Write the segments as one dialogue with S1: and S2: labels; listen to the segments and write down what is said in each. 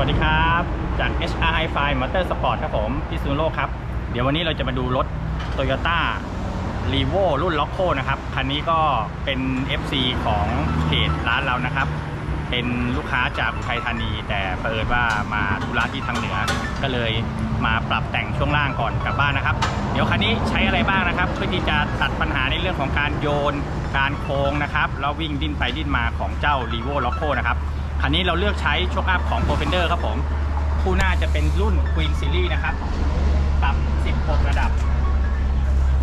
S1: วัสดีครับ จาก HR Hi-Fi Motor Sport ครับผมพิษณุโลกครับ เดี๋ยววันนี้เราจะมาดูรถ Toyota r e v o รุ่น l o c o นะครับ คันนี้ก็เป็น FC ของเพจร้านเรานะครับ เป็นลูกค้าจากอุทัยธานี แต่เปิดว่ามาธุระที่ทางเหนือ ก็เลยมาปรับแต่งช่วงล่างก่อนกลับบ้านนะครับ เดี๋ยวคันนี้ใช้อะไรบ้างนะครับ เพื่อที่จะตัดปัญหาในเรื่องของการโยน การโค้งนะครับ แล้ววิ่งดิ้นไปดิ้นมาของเจ้า r e v o l o c o นะครับ คันนี้เราเลือกใช้โชคอัพของ p r o f e n d e r ครับผมคู่หน้าจะเป็นรุ่น Queen Series นะครับปรับ 16 ระดับ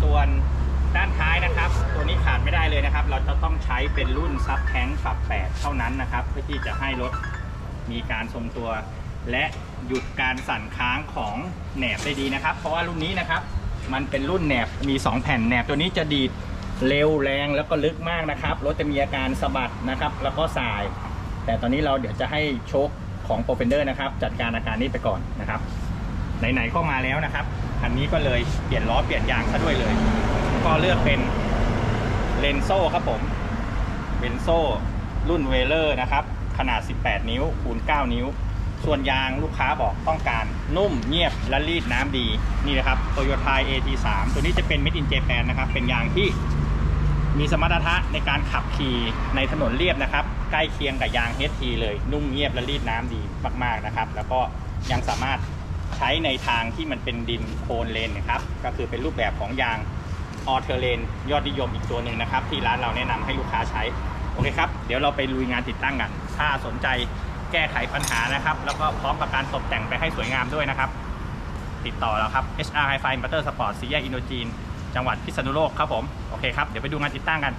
S1: ส่วนด้านท้ายนะครับ ตัวนี้ขาดไม่ได้เลยนะครับ เราจะต้องใช้เป็นรุ่นซับแท้งปรับ 8 เท่านั้นนะครับ เพื่อที่จะให้รถมีการทรงตัว และหยุดการสั่นค้างของแหนบได้ดีนะครับ เพราะว่ารุ่นนี้นะครับ มันเป็นรุ่นแหนบมี 2 แผ่นแหนบตัวนี้จะดีดเร็วแรงแล้วก็ลึกมากนะครับ รถจะมีอาการสะบัดนะครับ แล้วก็สาย แต่ตอนนี้เราเดี๋ยวจะให้โชคของโปรเฟนเดอร์นะครับจัดการอาการนี้ไปก่อนนะครับไหนๆก็มาแล้วนะครับคันนี้ก็เลยเปลี่ยนล้อเปลี่ยนยางซะด้วยเลย ก็เลือกเป็นเลนโซ่ครับผมเบนโซ่รุ่นเวเลอร์นะครับขนาด 18 นิ้วคูณ 9 นิ้ว ส่วนยางลูกค้าบอกต้องการนุ่มเงียบและรีดน้ำดีนี่นะครับ Toyota AT3 ตัวนี้จะเป็น Made in Japan นะครับเป็นยางที่มีสมรรถนะในการขับขี่ในถนนเรียบนะครับ ใกล้เคียงกับยาง HT เลยนุ่มเงียบและรีดน้ำดีมากๆนะครับ แล้วก็ยังสามารถใช้ในทางที่มันเป็นดินโคลนเลนนะครับ ก็คือเป็นรูปแบบของยางออเทอร์เลนยอดนิยมอีกตัวหนึ่งนะครับ ที่ร้านเราแนะนำให้ลูกค้าใช้ โอเคครับ เดี๋ยวเราไปลุยงานติดตั้งกัน ถ้าสนใจแก้ไขปัญหานะครับ แล้วก็พร้อมกับการตกแต่งไปให้สวยงามด้วยนะครับ ติดต่อเราครับ HR Hi-Fi Motor Sport สี่แยกอินโดจีน จังหวัดพิษณุโลกครับผม โอเคครับ เดี๋ยวไปดูงานติดตั้งกัน